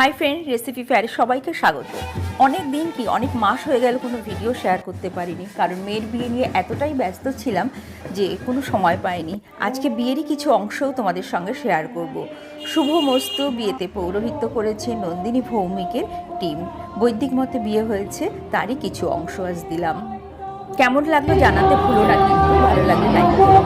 Hi friend recipe ফেয়ারে সবাইকে স্বাগত। অনেক দিন কি, অনেক মাস হয়ে গেল কোনো ভিডিও শেয়ার করতে পারিনি। কারণ মেয়ের বিয়ে নিয়ে এতটাই ব্যস্ত ছিলাম যে কোনো সময় পাইনি। আজকে বিয়েরই কিছু অংশও তোমাদের সঙ্গে শেয়ার করব। শুভ মস্ত বিয়েতে পৌরোহিত্য করেছে নন্দিনী ভৌমিকের টিম বৈদিক মতে বিয়ে হয়েছে, তারই কিছু অংশ আজ দিলাম। কেমন লাগল জানাতে ভুলো না, কিন্তু ভালো লাগলে লাইক করো।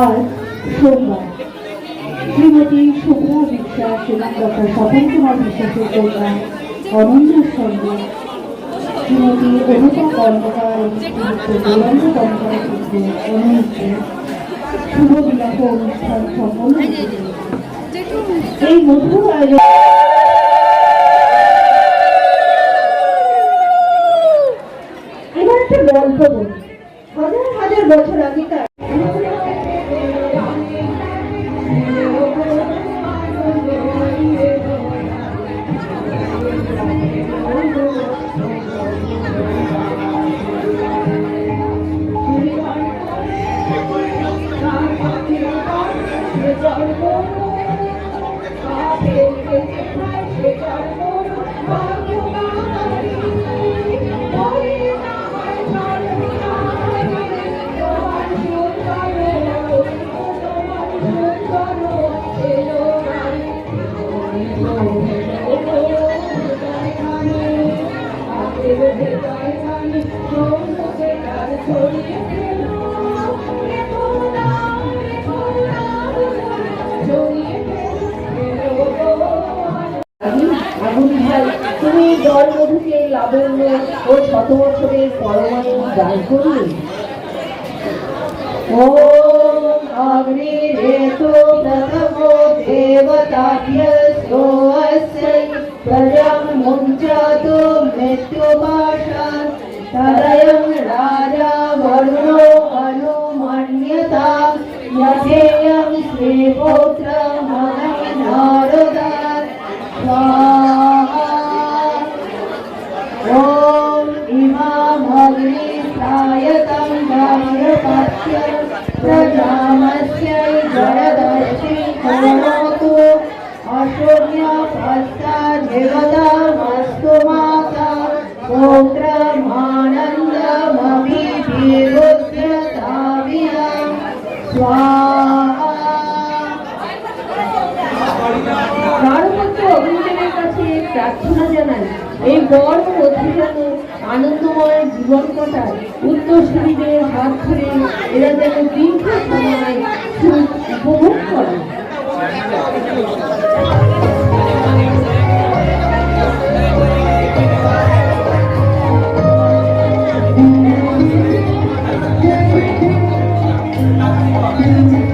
আজ সোমবার। শ্রীমতী শুভ্রা বিশ্বাস এবং ডক্টর স্বপন কুমার বিশ্বাসের কন্যা অনন্যার সঙ্গে শ্রীমতী অনুপা কর্মকার শুভ বিবাহ অনুষ্ঠান সম্পন্ন এই মধুর আয়োজন এবার একটা গল্প বলি। হাজার হাজার বছর আগেকার লাবণ্য ও শত বছরের পরমাণু দান করলে ওম অগ্নিরেতো প্রথমো দেবতাভ্যস্তো অস্য প্রজং মুঞ্চাতো মৃত্যুপাশান। তদয়ং রাজা जरदर्शि करोतु अशून्यपश्चादेवतामस्तु माता पौत्रमानन्दमभिभिरुध्यताभियं स्वाहा নারদত্ত অগ্নিদেবের কাছে প্রার্থনা জানাই এই বর ও আনন্দময় জীবন কাটায় উত্তরসূরিদের হাত ধরে এরা যেন দীর্ঘ সময় উপভোগ করে। আমার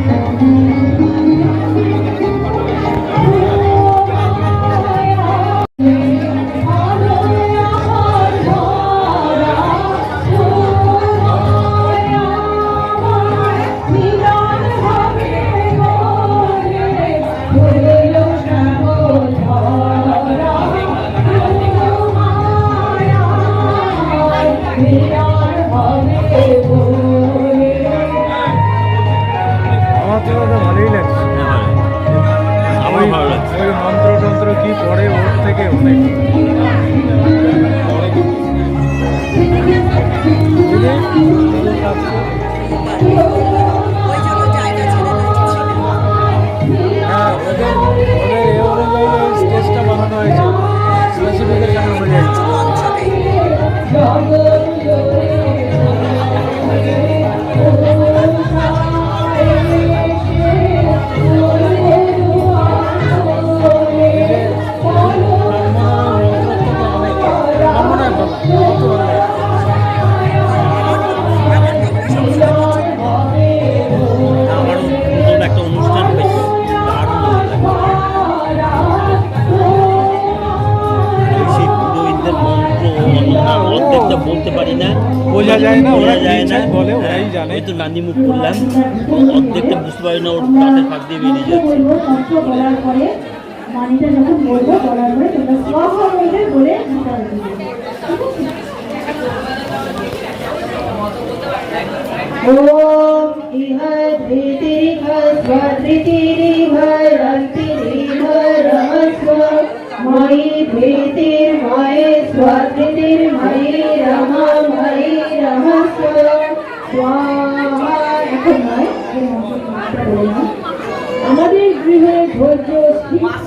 Obrigado. না ওরা বোঝা যায় না বলে ওরাই হ্যাঁ, জানে ওই তো নান্দি মুখ করলাম অর্ধেকটা বুঝতে পারি না ওর দাঁতের ফাঁক দিয়ে বেরিয়ে যাচ্ছে বলবো মন্ত্র বলার পরে মানিটা যখন বলবো বলার পরে তোমরা স্বাহা বলবে বলে উত্তর দিবে ॐ इह धृतिरिह स्वधृतिरिह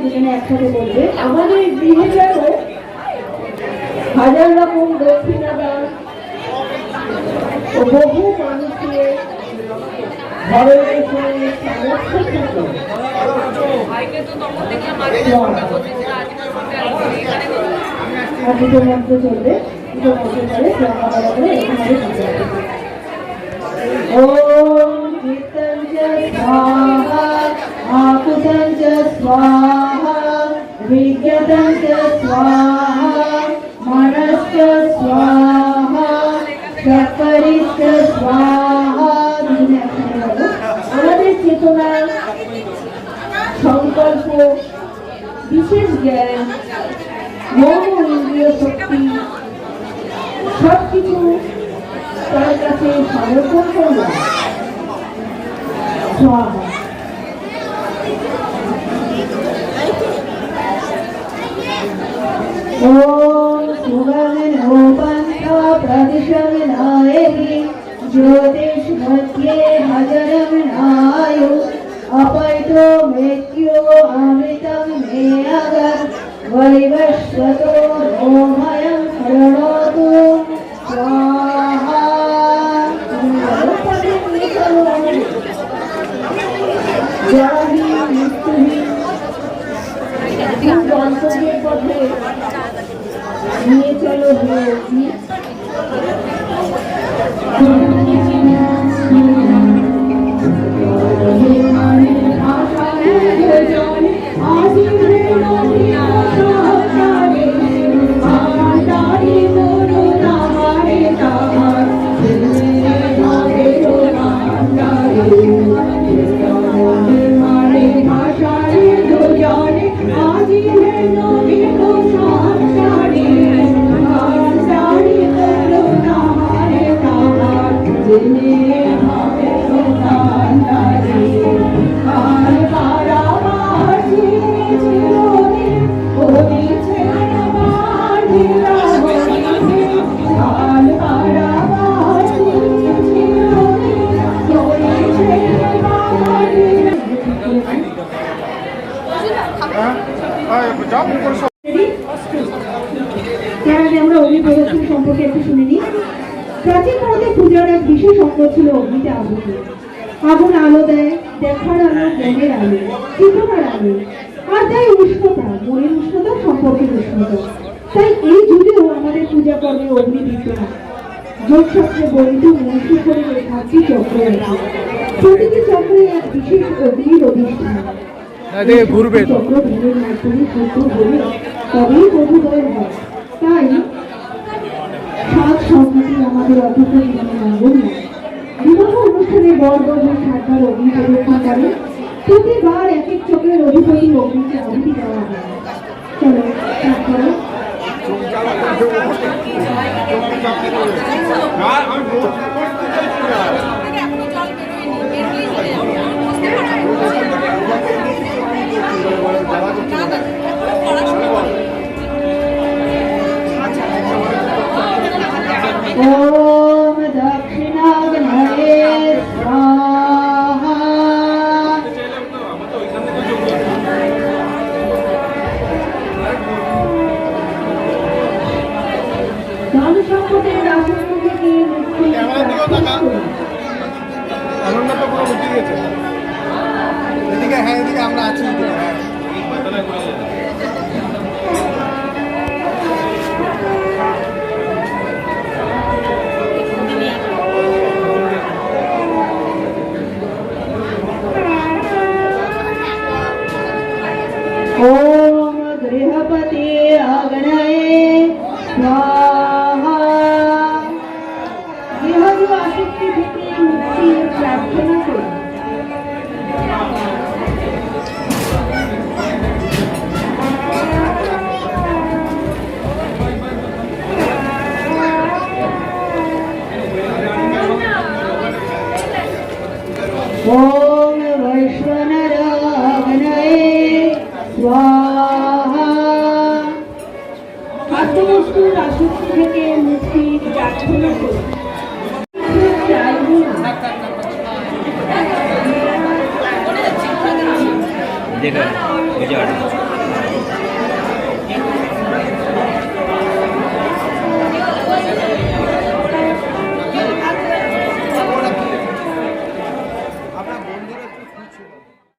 দুজনে একসাথে বলবে আমাদের গৃহে যেন হাজার রকম দক্ষিণা দান ও বহু মানুষের ঘরে বসে সামর্থ্য দুটো মন্ত্র চলবে দুটো মন্ত্র চলে শ্লোকা বলা করে এখানে বুঝে যাবে ॐ चित्तं च स्वाहा आकुतं च स्वाहा विज्ञतं च स्वाहा मनश्च स्वाहा शर्करिश्च स्वाहा দুজনে একসাথে বলো। আমাদের চেতনা সংকল্প বিশেষ জ্ঞান মন ও ইন্দ্রিয় শক্তি সব কিছু তার কাছে সমর্পণ করলাম Oh my ছিল অগ্নিতে আহুতি আগুন আলো দেয় দেখার আলো জ্ঞানের আলো চেতনার আলো। আর দেয় উষ্ণতা মনের উষ্ণতা সম্পর্কের উষ্ণতা। তাই এই যুগেও আমাদের পূজা কর্মে অগ্নি বিদ্যমান যোগশাস্ত্রে বর্ণিত মনুষ্য শরীরে সাতটি চক্র আছে প্রতিটি চক্রে এক বিশেষ অগ্নির অধিষ্ঠান। ঘুরবে চক্র ভেঙে নারকলি শুদ্ধ হলে তবেই প্রভুদয় হয় তাই সাত সম্মতি আমাদের অথচ জীবনে বিবাহ অনুষ্ঠানে বধূ সাতবার অগ্নি প্রদক্ষিণ করে প্রতিবার এক এক চক্রের অধিপতি অগ্নিকে আহুতি দেওয়া হয়। চলো তারপরে করো। যেটা বুঝে